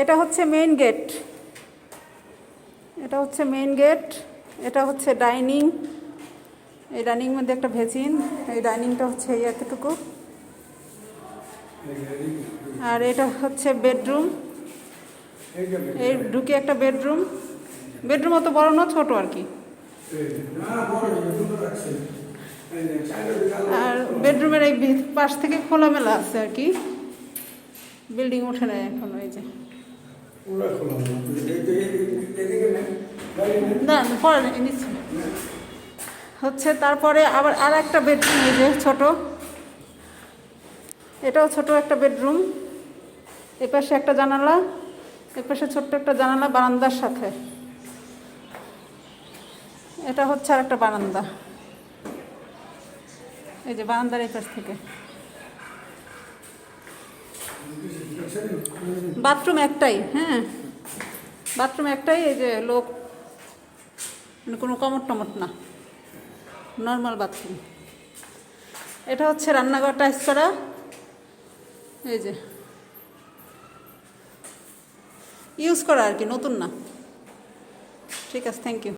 এটা হচ্ছে main gate এটা হচ্ছে মেইন গেট এটা হচ্ছে ডাইনিং এই ডাইনিং মধ্যে একটা ভেচিন এই ডাইনিংটা হচ্ছে এই এতটুকু। আর এটা হচ্ছে বেডরুম এই ঢুকে একটা বেডরুম বেডরুম অত বড় না, ছোট আর কি। আর বেডরুমের এই পাশ থেকে খোলামেলা আছে আর কি। বিল্ডিং ওঠে না এখন ওই যে। না পরে হচ্ছে তারপরে আবার আর একটা বেডরুম এই যে ছোট। এটাও ছোট একটা বেডরুম এ পাশে একটা জানালা, এ পাশে ছোট্ট একটা জানালা বারান্দার সাথে। এটা হচ্ছে আর একটা বারান্দা। এই যে বারান্দার এই পাশ থেকে। বাথরুম একটাই হ্যাঁ। বাথরুম একটাই, এই যে লোক মানে কোনো কমট টমট না। Normal bathroom. এটা হচ্ছে রান্নাঘর টাইস করা। এই যে। ইউজ করা আর কি, নতুন না। ঠিক আছে, থ্যাংক ইউ।